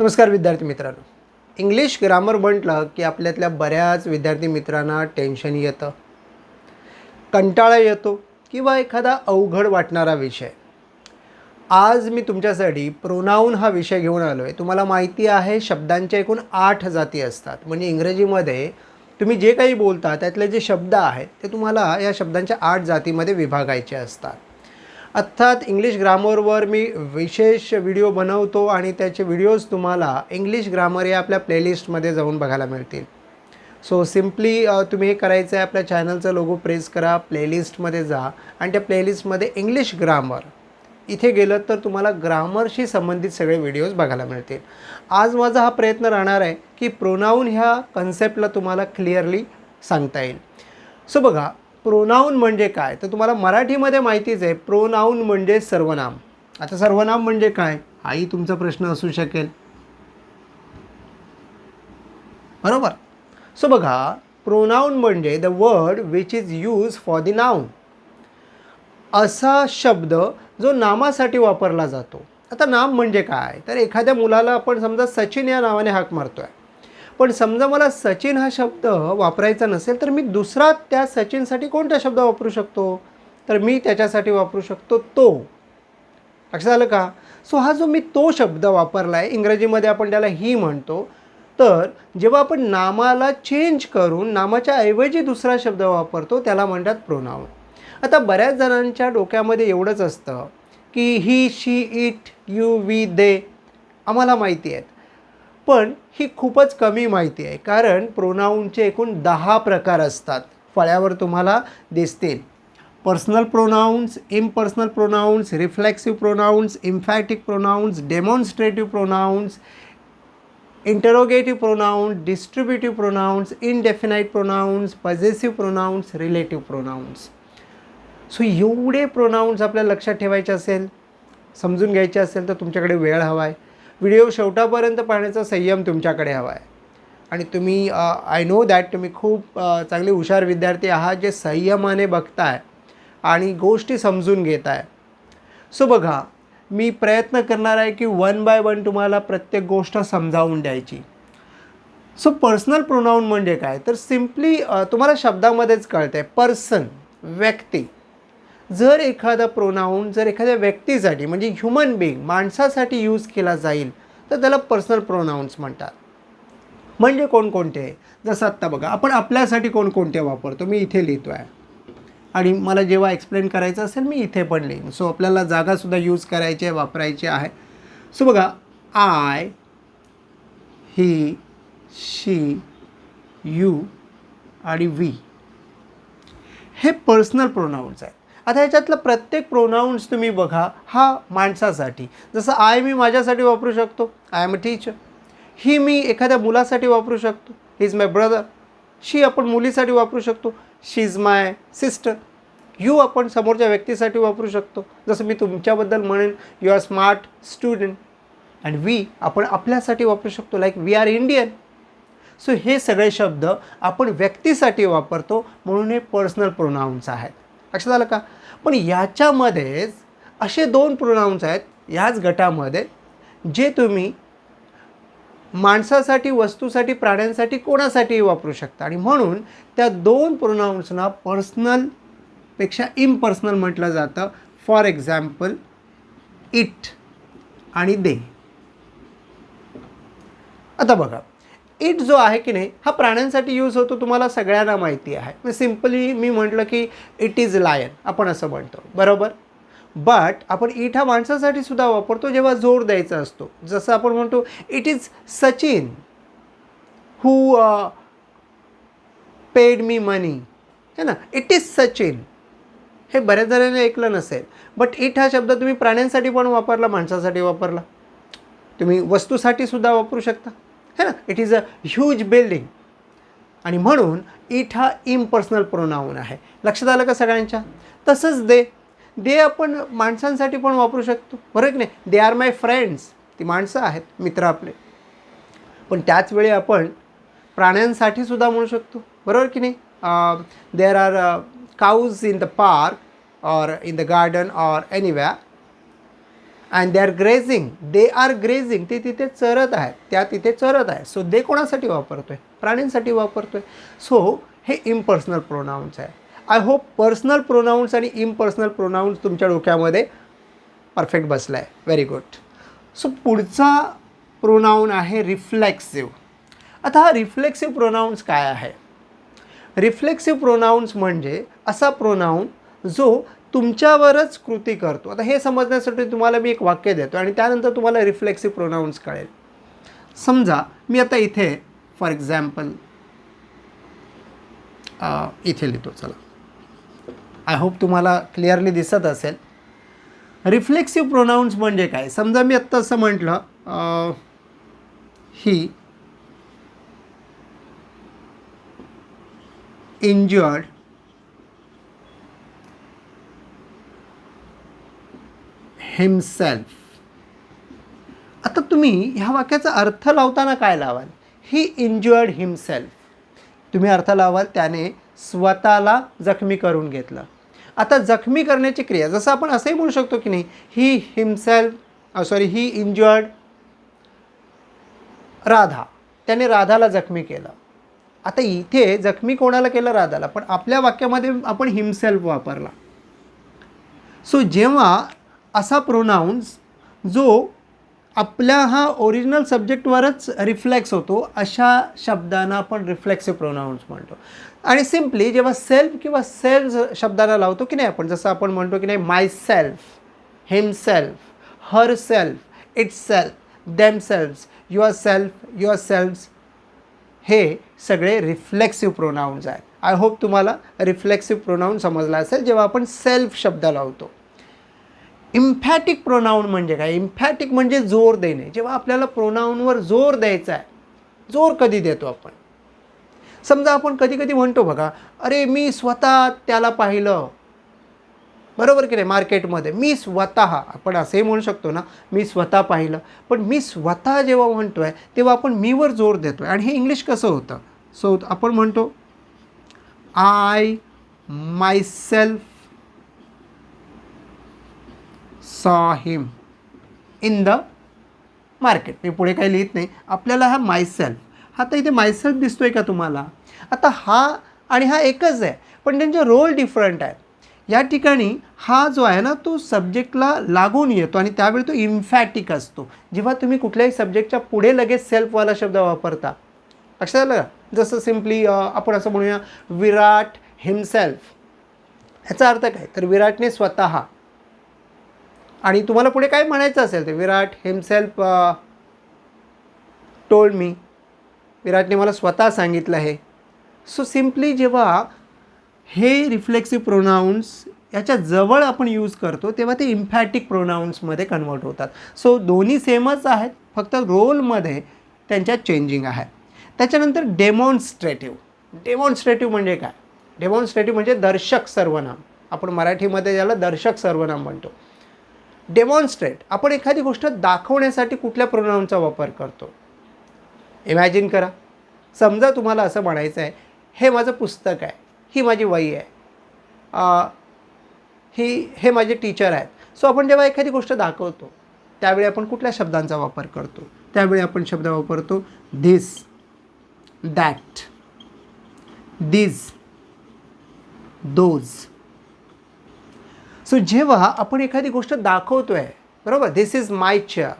नमस्कार विद्यार्थी मित्रांनो. इंग्लिश ग्रामर म्हटलं की आपल्यातल्या बऱ्याच विद्यार्थी मित्रांना टेन्शन येतं. कंटाळा येतो किंवा एखादा अवघड वाटणारा विषय. आज मी तुमच्यासाठी प्रोनाऊन हा विषय घेऊन आलो आहे तुम्हाला माहिती आहे शब्दांच्या एकूण आठ जाती असतात. म्हणजे इंग्रजीमध्ये तुम्ही जे काही बोलता त्यातले जे शब्द आहेत ते तुम्हाला या शब्दांच्या आठ जातीमध्ये विभागायचे असतात. अर्थात इंग्लिश ग्रामरवर मी विशेष व्हिडिओ बनवतो आणि त्याचे व्हिडिओज तुम्हाला इंग्लिश ग्रामर या आपल्या प्लेलिस्टमध्ये जाऊन बघायला मिळतील. सो सिम्पली तुम्ही हे करायचं आहे आपल्या चॅनलचा लोगो प्रेस करा प्लेलिस्टमध्ये जा आणि त्या प्लेलिस्टमध्ये इंग्लिश ग्रामर इथे गेलं तर तुम्हाला ग्रामरशी संबंधित सगळे व्हिडिओज बघायला मिळतील. आज माझा हा प्रयत्न राहणार आहे की प्रोनाऊन ह्या कन्सेप्टला तुम्हाला क्लिअरली सांगता येईल. सो बघा प्रोनाऊन म्हणजे काय? तर तुम्हाला मराठीमध्ये माहितीच आहे प्रोनाऊन म्हणजे सर्वनाम. आता सर्वनाम म्हणजे काय? हाही तुमचा प्रश्न असू शकेल. बरोबर? सो बघा प्रोनाऊन म्हणजे the word which is used for the noun असा शब्द जो नामासाठी वापरला जातो. आता नाम म्हणजे काय? तर एखाद्या मुलाला आपण समजा सचिन या नावाने हाक मारतो आहे पण समजा मला सचिन हा शब्द वापरायचा नसेल तर मी दुसरा त्या सचिनसाठी कोणता शब्द वापरू शकतो? तर मी त्याच्यासाठी वापरू शकतो तो. लक्षात आलं का? सो हा जो मी तो शब्द वापरला आहे इंग्रजीमध्ये आपण त्याला ही म्हणतो तर जेव्हा आपण नामाला चेंज करून नामाच्या ऐवजी दुसरा शब्द वापरतो त्याला म्हणतात प्रोनाऊन आता बऱ्याच जणांच्या डोक्यामध्ये एवढंच असतं की he she it you we they आम्हाला माहिती आहेत. पण ही खूपच कमी माहिती आहे. कारण प्रोनाऊनचे एकूण दहा प्रकार असतात. फळ्यावर तुम्हाला दिसतील. Personal pronouns impersonal pronouns reflexive pronouns emphatic pronouns demonstrative pronouns interrogative pronouns distributive pronouns indefinite pronouns possessive pronouns relative pronouns. So एवढे प्रोनाऊन्स आपल्याला लक्षात ठेवायचे असेल समजून घ्यायचे असेल तर तुमच्याकडे वेळ हवा आहे. व्हिडिओ शेवटापर्यंत पाहण्याचा संयम तुमच्याकडे हवा आहे. आणि तुम्ही आय नो दॅट तुम्ही खूप चांगले हुशार विद्यार्थी आहात जे संयमाने बघताय आणि गोष्टी समजून घेत आहे सो बघा मी प्रयत्न करणार आहे की वन बाय वन तुम्हाला प्रत्येक गोष्ट समजावून द्यायची. सो पर्सनल प्रोनाऊन म्हणजे काय? तर सिम्पली तुम्हाला शब्दामध्येच कळतं आहे पर्सन व्यक्ती. जर एखादा प्रोनाऊन जर एखाद्या व्यक्तीसाठी म्हणजे ह्युमन बिईंग माणसासाठी यूज केला जाईल तर त्याला पर्सनल प्रोनाऊन्स म्हणतात. म्हणजे कोणकोणते? जसं आत्ता बघा आपण आपल्यासाठी कोणकोणते वापरतो? मी इथे लिहितो आहे आणि मला जेव्हा एक्सप्लेन करायचं असेल मी इथे पण लिहीन. सो आपल्याला जागासुद्धा यूज करायची आहे वापरायची आहे. सो बघा आय ही शी यू आणि वी हे पर्सनल प्रोनाऊन्स आहेत. आता ह्याच्यातलं प्रत्येक प्रोनाऊन्स तुम्ही बघा हा माणसासाठी. जसं आय मी माझ्यासाठी वापरू शकतो. I am a teacher he मी एखाद्या मुलासाठी वापरू शकतो. ही इज माय ब्रदर शी आपण मुलीसाठी वापरू शकतो. She is my sister you आपण समोरच्या व्यक्तीसाठी वापरू शकतो. जसं मी तुमच्याबद्दल म्हणेन you are smart student and we आपण आपल्यासाठी वापरू शकतो. Like we are Indian so हे सगळे शब्द आपण व्यक्तीसाठी वापरतो. म्हणून हे पर्सनल प्रोनाऊन्स आहेत. लक्षात आलं का? पण याच्यामध्येच असे दोन प्रोनाऊन्स आहेत ह्याच गटामध्ये जे तुम्ही माणसासाठी वस्तूसाठी प्राण्यांसाठी कोणासाठीही वापरू शकता. आणि म्हणून त्या दोन प्रोनाऊन्सना पर्सनलपेक्षा इम्पर्सनल म्हटलं जातं. फॉर एक्झाम्पल इट आणि दे आता बघा. इट जो आहे की नाही हा प्राण्यांसाठी यूज होतो तुम्हाला सगळ्यांना माहिती आहे. सिम्पली मी म्हटलं की इट इज लायन आपण असं म्हणतो. बरोबर? बट आपण इट हा माणसासाठी सुद्धा वापरतो जेव्हा जोर द्यायचा असतो. जसं आपण म्हणतो it is Sachin who paid me money है ना? It is Sachin. हे बऱ्याच जणांनी ऐकलं नसेल. बट इट हा शब्द तुम्ही प्राण्यांसाठी पण वापरला माणसासाठी वापरला? तुम्ही वस्तूसाठी सुद्धा वापरू शकता. है ना? It is a huge building आणि म्हणून इट हा इम्पर्सनल प्रोनाऊन आहे. लक्षात आलं का सगळ्यांच्या? तसंच दे दे आपण माणसांसाठी पण वापरू शकतो. बरोबर की नाही? दे आर माय फ्रेंड्स ती माणसं आहेत मित्र आपले. पण त्याच वेळी आपण प्राण्यांसाठी सुद्धा म्हणू शकतो. बरोबर की नाही? There are cows in the park or in the garden or anywhere and they are grazing they are grazing ते तिथे चरत आहेत. त्या तिथे चरत आहे सो दे कोणासाठी वापरतो आहे प्राणींसाठी वापरतो आहे सो हे इम्पर्सनल प्रोनाऊन्स आहे आय होप पर्सनल प्रोनाऊन्स आणि इम्पर्सनल प्रोनाऊन्स तुमच्या डोक्यामध्ये परफेक्ट बसला आहे व्हेरी गुड सो पुढचा प्रोनाऊन आहे रिफ्लेक्सिव्ह आता हा रिफ्लेक्सिव्ह प्रोनाऊन्स काय आहे? रिफ्लेक्सिव्ह प्रोनाऊन्स म्हणजे असा प्रोनाऊन जो तुमच्यावरच कृती करतो. आता हे समजण्यासाठी तुम्हाला मी एक वाक्य देतो आणि त्यानंतर तुम्हाला रिफ्लेक्सिव्ह प्रोनाऊन्स कळेल. समजा मी आता इथे फॉर एक्झाम्पल इथे लिहितो चला. आय होप तुम्हाला क्लिअरली दिसत असेल. रिफ्लेक्सिव्ह प्रोनाऊन्स म्हणजे काय? समजा मी आत्ता असं म्हटलं ही injured हिमसेल्फ आता तुम्ही ह्या वाक्याचा अर्थ लावताना काय लावाल? ही इंज्युअर्ड हिमसेल्फ तुम्ही अर्थ लावाल त्याने स्वतःला जखमी करून घेतलं. आता जखमी करण्याची क्रिया जसं आपण असंही म्हणू शकतो की नाही he himself sorry he injured Radha. त्याने राधाला जखमी केलं. आता इथे जखमी कोणाला केलं? राधाला. पण आपल्या वाक्यामध्ये आपण हिमसेल्फ वापरला. सो जेव्हा असा प्रोनाऊन्स जो आपल्या हा ओरिजिनल सब्जेक्टवरच रिफ्लेक्स होतो अशा शब्दांना आपण रिफ्लेक्सिव्ह प्रोनाऊन्स म्हणतो. आणि सिम्पली जेव्हा सेल्फ किंवा सेल्फ शब्दाला लावतो की नाही आपण जसं आपण म्हणतो की नाही myself himself herself itself themself yourself yourself हे सगळे रिफ्लेक्सिव्ह प्रोनाऊन्स आहेत. आय होप तुम्हाला रिफ्लेक्सिव्ह प्रोनाऊन समजला असेल जेव्हा आपण सेल्फ शब्द लावतो. इम्फॅटिक प्रोनाऊन म्हणजे काय? इम्फॅटिक म्हणजे जोर देणे. जेव्हा आपल्याला प्रोनाऊनवर जोर द्यायचा आहे जोर कधी देतो आपण? समजा आपण कधी कधी म्हणतो बघा अरे मी स्वतः त्याला पाहिलं. बरोबर की नाही? मार्केटमध्ये मी स्वतः आपण असंही म्हणू शकतो ना मी स्वतः पाहिलं. पण मी स्वतः जेव्हा म्हणतो आहे तेव्हा आपण मीवर जोर देतो आहे आणि हे इंग्लिश कसं होतं? सो आपण म्हणतो I myself saw him in the market मी पुढे काही लिहित नाही. आपल्याला हा मायसेल्फ हा तर इथे मायसेल्फ आहे का तुम्हाला? आता हा आणि हा एकच आहे. पण त्यांचे रोल डिफरंट आहेत. या ठिकाणी हा जो आहे ना तो सब्जेक्टला लागून येतो आणि त्यावेळी तो इम्फॅटिक असतो. जेव्हा तुम्ही कुठल्याही सब्जेक्टच्या पुढे लगेच सेल्फवाला शब्द वापरता. लक्षात आलं का? जसं सिम्पली आपण असं म्हणूया विराट हिमसेल्फ ह्याचा अर्थ काय? तर विराटने स्वतः आणि तुम्हाला पुढे काय म्हणायचं असेल ते? विराट हिमसेल्फ टोल्ड मी विराटने मला स्वतः सांगितलं आहे. सो सिम्पली जेव्हा हे रिफ्लेक्सिव्ह प्रोनाऊन्स याच्या जवळ आपण यूज करतो तेव्हा ते इम्फॅटिक प्रोनाऊन्समध्ये कन्वर्ट होतात. सो दोन्ही सेमच आहेत फक्त रोलमध्ये त्यांच्यात चेंजिंग आहे. त्याच्यानंतर डेमॉन्स्ट्रेटिव्ह डेमॉन्स्ट्रेटिव्ह म्हणजे काय? डेमॉन्स्ट्रेटिव्ह म्हणजे दर्शक सर्वनाम. आपण मराठीमध्ये ज्याला दर्शक सर्वनाम म्हणतो. डेमॉन्स्ट्रेट आपण एखादी गोष्ट दाखवण्यासाठी कुठल्या प्रोनाऊनचा वापर करतो? इमॅजिन करा. समजा तुम्हाला असं म्हणायचं आहे हे माझं पुस्तक आहे. ही माझी वही आहे. ही हे माझे टीचर आहेत. सो आपण जेव्हा एखादी गोष्ट दाखवतो त्यावेळी आपण कुठल्या शब्दांचा वापर करतो? त्यावेळी आपण शब्द वापरतो this that these those so जेव्हा आपण एखादी गोष्ट दाखवतो आहे बरोबर? This is my chair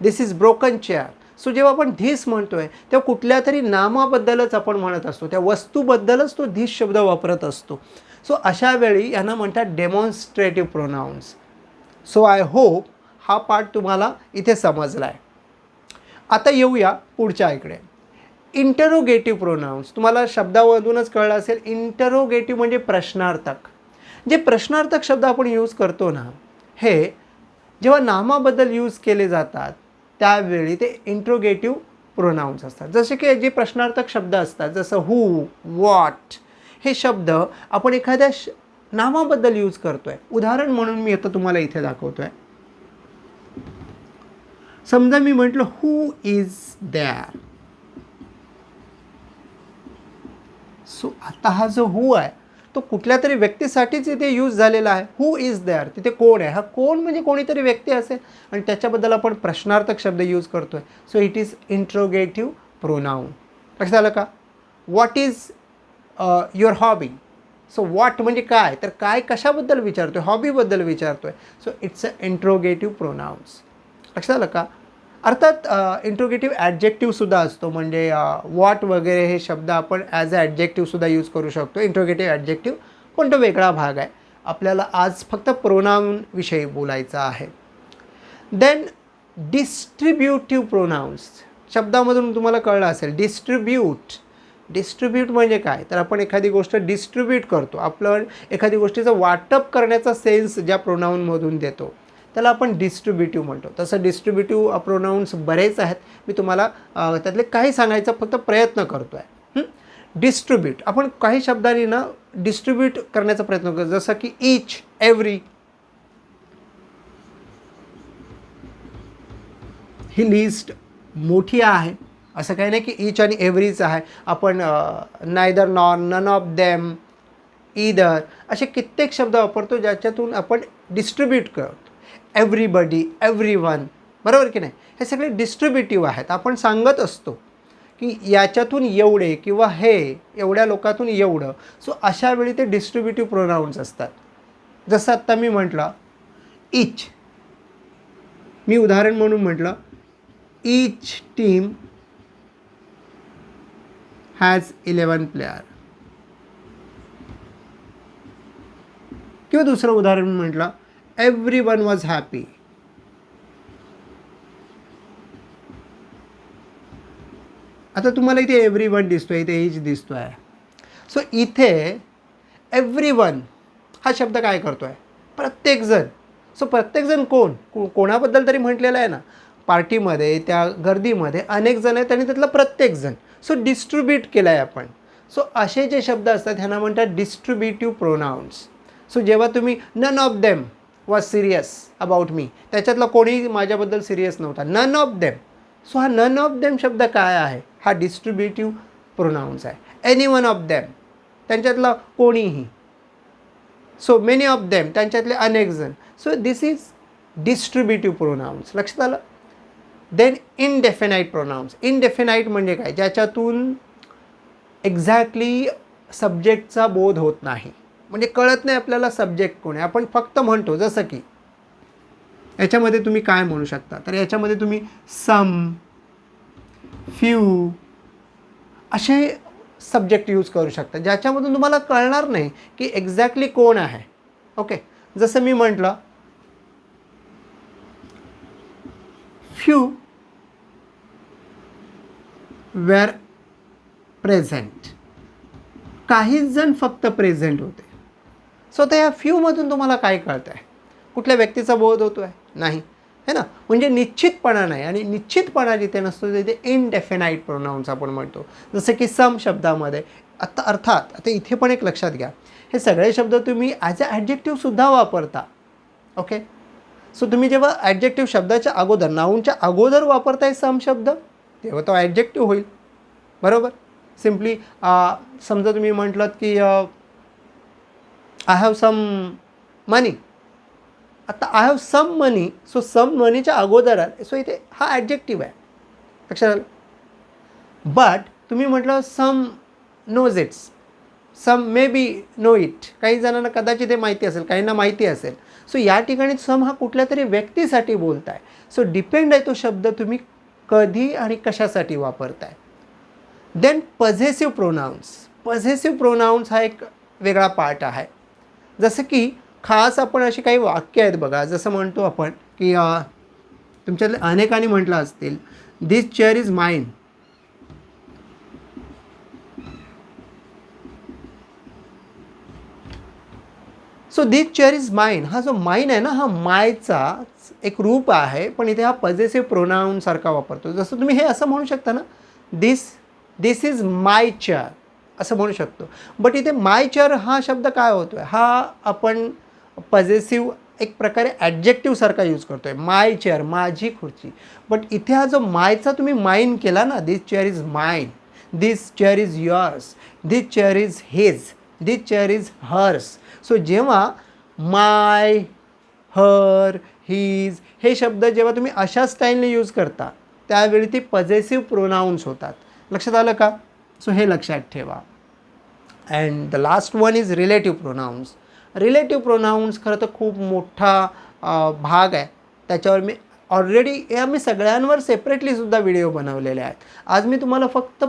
this is broken chair so जेव्हा आपण धिस म्हणतो आहे तेव्हा कुठल्या तरी नामाबद्दलच आपण म्हणत असतो. त्या वस्तूबद्दलच तो धिस शब्द वापरत असतो. सो अशा वेळी यांना म्हणतात demonstrative pronouns so I hope हा पार्ट तुम्हाला इथे समजला आहे आता येऊया पुढच्या इकडे. इंटरोगेटिव्ह प्रोनाऊन्स तुम्हाला शब्दामधूनच कळलं असेल. इंटरोगेटिव्ह म्हणजे प्रश्नार्थक. जे प्रश्नार्थक शब्द आपण यूज करतो ना हे जेव्हा नामाबद्दल यूज केले जातात त्यावेळी ते इंट्रोगेटिव्ह प्रोनाऊन्स असतात. जसे की जे प्रश्नार्थक शब्द असतात जसं हू वॉट हे शब्द आपण एखाद्या श नामाबद्दल यूज करतो आहे उदाहरण म्हणून मी आता तुम्हाला इथे दाखवतो आहे समजा मी म्हटलं हू इज दॅर सो आता हा जो हू आहे तो कुठल्या तरी व्यक्तीसाठीच इथे यूज झालेला आहे. हू इज देअर तिथे कोण आहे? हा कोण म्हणजे कोणीतरी व्यक्ती असेल. आणि त्याच्याबद्दल आपण प्रश्नार्थक शब्द यूज करतो आहे so it is interrogative pronoun लक्षात आलं का? What is your hobby so what म्हणजे काय? तर काय कशाबद्दल विचारतोय? हॉबीबद्दल विचारतोय. So it's a interrogative pronouns लक्षात आलं का? अर्थात इंट्रोगेटिव्ह ॲडजेक्टिव्हसुद्धा असतो. म्हणजे वॉट वगैरे हे शब्द आपण ॲज अ ॲडजेक्टिव्हसुद्धा यूज करू शकतो. इंट्रोगेटिव्ह ॲडजेक्टिव्ह पण तो वेगळा भाग आहे? आपल्याला आज फक्त प्रोनाऊनविषयी बोलायचं आहे. देन डिस्ट्रीब्युटिव्ह प्रोनाऊन्स शब्दामधून तुम्हाला कळलं असेल डिस्ट्रीब्यूट डिस्ट्रीब्यूट म्हणजे काय? तर आपण एखादी गोष्ट डिस्ट्रीब्यूट करतो. आपलं एखादी गोष्टीचं वाटप करण्याचा सेन्स ज्या प्रोनाऊनमधून देतो. त्याला आपण डिस्ट्रीब्युटिव्ह म्हणतो. तसं डिस्ट्रीब्युटिव्ह प्रोनाऊन्स बरेच आहेत. मी तुम्हाला त्यातले काही सांगायचा फक्त प्रयत्न करतो आहे डिस्ट्रीब्यूट आपण काही शब्दांनी ना डिस्ट्रीब्यूट करण्याचा प्रयत्न करतो. जसं की इच एव्हरी ही लिस्ट मोठी आहे. असं काही नाही की इच आणि एव्हरीच आहे. आपण neither none none of them either असे कित्येक शब्द वापरतो ज्याच्यातून आपण डिस्ट्रीब्यूट करतो. एव्हरीबडी एव्हरी वन बरोबर की नाही? हे सगळे डिस्ट्रीब्युटिव्ह आहेत. आपण सांगत असतो की याच्यातून एवढे किंवा हे एवढ्या लोकातून एवढं. सो अशा वेळी ते डिस्ट्रीब्युटिव्ह प्रोनाऊन्स असतात. जसं आत्ता मी म्हटलं इच मी उदाहरण म्हणून म्हटलं each team has eleven player किंवा दुसरं उदाहरण म्हटलं everyone was वॉज हॅपी आता तुम्हाला इथे एव्हरी वन दिसतोय इथे एज दिसतोय. सो इथे एव्हरी वन हा शब्द काय करतोय? प्रत्येकजण. सो प्रत्येकजण कोण? को कोणाबद्दल तरी म्हटलेलं आहे ना? पार्टीमध्ये त्या गर्दीमध्ये अनेक जण आहेत आणि त्यातला प्रत्येकजण. सो डिस्ट्रीब्यूट केलं आहे आपण. सो असे जे शब्द असतात ह्यांना म्हणतात डिस्ट्रीब्युटिव्ह प्रोनाऊन्स सो जेव्हा तुम्ही none of them was serious about me त्याच्यातला कोणीही माझ्याबद्दल सिरियस नव्हता. नन ऑफ देम सो हा नन ऑफ देम शब्द काय आहे? हा डिस्ट्रीब्युटिव्ह प्रोनाऊन्स आहे. एनी वन ऑफ देम त्यांच्यातला कोणीही. सो मेनी ऑफ देम त्यांच्यातले अनेक जण. So this is distributive pronouns लक्षात आलं? देन इनडेफिनाईट प्रोनाऊन्स इनडेफिनाईट म्हणजे काय? ज्याच्यातून एक्झॅक्टली सब्जेक्टचा बोध होत नाही. म्हणजे कळत नाही आपल्याला सब्जेक्ट कोण आहे. आपण फक्त म्हणतो जसं की याच्यामध्ये तुम्ही काय म्हणू शकता? तर याच्यामध्ये तुम्ही सम फ्यू असे सब्जेक्ट यूज करू शकता. ज्याच्यामधून तुम्हाला कळणार नाही की एक्झॅक्टली कोण आहे. ओके जसं मी म्हटलं फ्यू वेअर प्रेझेंट काहीच जण फक्त प्रेझेंट होते. सो त्या या फ्यूमधून तुम्हाला काय कळतं आहे कुठल्या व्यक्तीचा बोध होतो आहे नाही. है ना? म्हणजे निश्चितपणा नाही. आणि निश्चितपणा जिथे नसतो तिथे इनडेफिनाईट प्रोनाऊन्स आपण म्हणतो. जसं की सम शब्दामध्ये. आता अर्थात आता इथे पण एक लक्षात घ्या. हे सगळे शब्द तुम्ही ॲज अ ॲडजेक्टिव्हसुद्धा वापरता. ओके सो तुम्ही जेव्हा ॲडजेक्टिव्ह शब्दाच्या अगोदर नाऊनच्या अगोदर वापरताय सम शब्द तेव्हा तो ॲडजेक्टिव्ह होईल. बरोबर? सिम्पली समजा तुम्ही म्हटलं की आय हॅव सम मनी आता I have some money so some मनीच्या अगोदर सो इथे हा ॲडजेक्टिव्ह आहे. लक्षात आलं? बट तुम्ही म्हटलं some knows it's some may be know it काही जणांना कदाचित हे माहिती असेल काहींना माहिती असेल. सो या ठिकाणी सम हा कुठल्या तरी व्यक्तीसाठी बोलताय. सो डिपेंड आहे तो शब्द तुम्ही कधी आणि कशासाठी वापरताय. Then possessive pronouns possessive pronouns हा एक वेगळा पार्ट आहे. जसं की खास आपण अशी काही वाक्य आहेत बघा जसं म्हणतो आपण की तुमच्यातले अनेकांनी म्हटलं असतील this chair is mine so this chair is mine हा जो माइन आहे ना हा मायचा एक रूप आहे पण इथे हा पजेसिव्ह प्रोनाऊन सारखा वापरतो. जसं तुम्ही हे असं म्हणू शकता ना दिस दिस इज माय चेअर असं म्हणू शकतो. बट इथे माय चेअर हा शब्द काय होतो आहे हा आपण पझेसिव्ह एक प्रकारे ॲडजेक्टिव्हसारखा यूज करतो आहे माय चेअर माझी खुर्ची. बट इथे हा जो मायचा तुम्ही माइन केला ना this chair is mine this chair is yours this chair is his this chair is hers so जेव्हा माय हर हीज हे शब्द जेव्हा तुम्ही अशा स्टाईलने यूज करता त्यावेळी ती पजेसिव्ह प्रोनाऊन्स होतात. लक्षात आलं का? सो हे लक्षात ठेवा. And the last one is relative pronouns relative pronouns खरं तर खूप मोठा भाग आहे. त्याच्यावर मी ऑलरेडी या मी सगळ्यांवर सेपरेटलीसुद्धा व्हिडिओ बनवलेले आहेत. आज मी तुम्हाला फक्त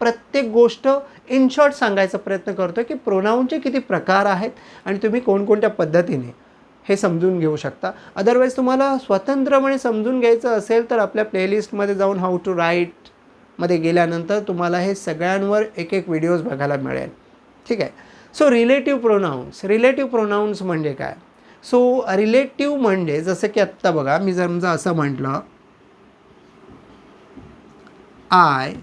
प्रत्येक गोष्ट इन शॉर्ट सांगायचा प्रयत्न करतो की प्रोनाऊनचे किती प्रकार आहेत आणि तुम्ही कोणकोणत्या पद्धतीने हे समजून घेऊ शकता. अदरवाईज तुम्हाला स्वतंत्रपणे समजून घ्यायचं असेल तर आपल्या प्लेलिस्टमध्ये जाऊन हाऊ टू राईट मध्ये गेल्यानंतर तुम्हाला हे सगळ्यांवर एक एक व्हिडिओज बघायला मिळेल. ठीक आहे? So relative pronouns relative pronouns म्हणजे काय? सो रिलेटिव्ह म्हणजे जसं की आत्ता बघा मी समजा असं म्हटलं आय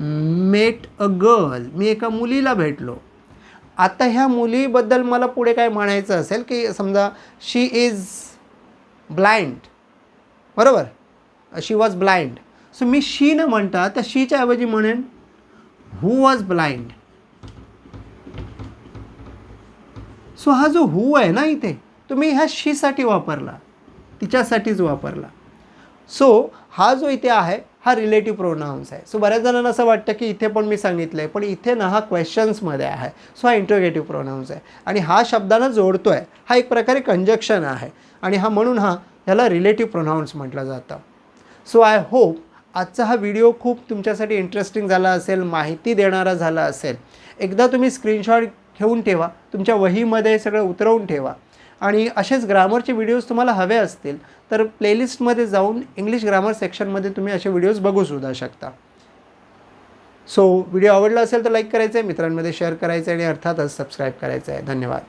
मेट अ गर्ल मी एका मुलीला भेटलो. आता ह्या मुलीबद्दल मला पुढे काय म्हणायचं असेल की समजा शी इज ब्लाइंड बरोबर? शी वॉज ब्लाइंड सो मी शी न म्हणता त्या शीच्या ऐवजी म्हणेन हू वॉज ब्लाइंड सो हा जो हू आहे ना इथे तुम्ही ह्या शीसाठी वापरला. तिच्यासाठीच वापरला. सो हा जो इथे आहे हा रिलेटिव्ह प्रोनाउन्स आहे. सो बऱ्याच जणांना असं वाटतं की इथे पण मी सांगितलं आहे पण इथे ना हा क्वेश्चन्समध्ये आहे. सो हा इंट्रोगेटिव्ह प्रोनाऊन्स आहे. आणि हा शब्दानं जोडतो आहे हा एक प्रकारे कंजक्शन आहे. आणि हा म्हणून हा ह्याला रिलेटिव्ह प्रोनाऊन्स म्हटलं जातं. सो आय होप आजचा हा व्हिडिओ खूप तुमच्यासाठी इंटरेस्टिंग झाला असेल माहिती देणारा झाला असेल. एकदा तुम्ही स्क्रीनशॉट घेऊन ठेवा तुमच्या वहीमध्ये सगळं उतरवून ठेवा. आणि असेच ग्रामरचे व्हिडिओज तुम्हाला हवे असतील तर प्लेलिस्टमध्ये जाऊन इंग्लिश ग्रामर सेक्शनमध्ये तुम्ही असे व्हिडिओज बघूसुद्धा शकता. सो व्हिडिओ आवडला असेल तर लाईक करायचं आहे मित्रांमध्ये शेअर करायचं आहे आणि अर्थातच सबस्क्राईब करायचं आहे धन्यवाद.